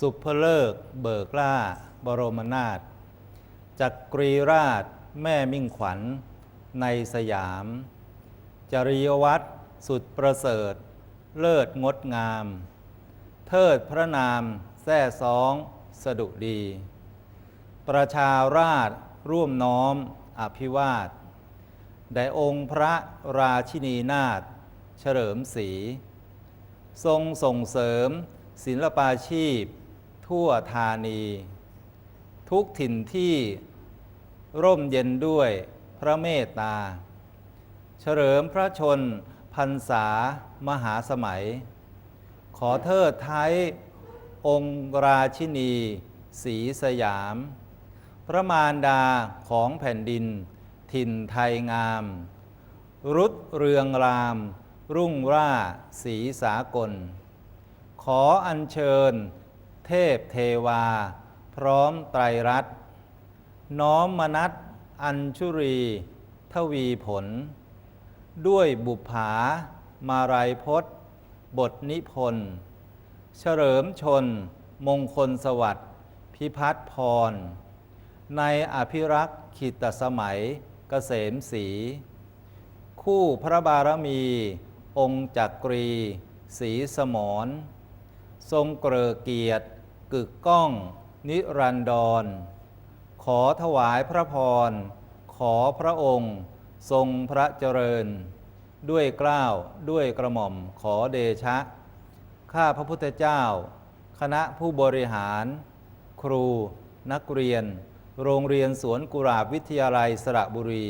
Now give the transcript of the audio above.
สุภเลิก เบิกล่า บรมนาถจักรีราช แม่มิ่งขวัญ ในสยาม จริยวัตรสุดประเสริฐ เลิศงดงาม เทิดพระนามแท้ซอง สดุดี ประชาราชร่วมน้อมอภิวาทได้องค์พระราชินีนาถเฉลิมศรีทรงส่งเสริมศิลปาชีพ ทั่วธานี ทุกถิ่นที่ร่มเย็นด้วยพระเมตตา เฉลิมพระชนพรรษามหาสมัย ขอเทิดไทยองค์ราชินีศรีสยาม พระมารดาของแผ่นดิน ถิ่นไทยงาม รุดเรืองราม รุ่งร่าสีสากล ขออัญเชิญ เทพเทวา พร้อมไตรรัตน์น้อมมนัตอัญชุรี ทวีผล ด้วยบุปผามาลัยพจน์บทนิพนธ์เฉลิมชน มงคลสวัสดิ์ พิพัฒน์พร ในอภิรักษ์ขิตสมัยเกษมศรีคู่พระบารมี องค์จักรีศรีสมร ทรงเกรอเกียรติกึกก้อง นิรันดร ขอถวายพระพร ขอพระองค์ ทรงพระเจริญ ด้วยเกล้าวด้วยกระหม่อมขอเดชะ ข้าพระพุทธเจ้า คณะผู้บริหาร ครู นักเรียน โรงเรียนสวนกุหลาบวิทยาลัยสระบุรี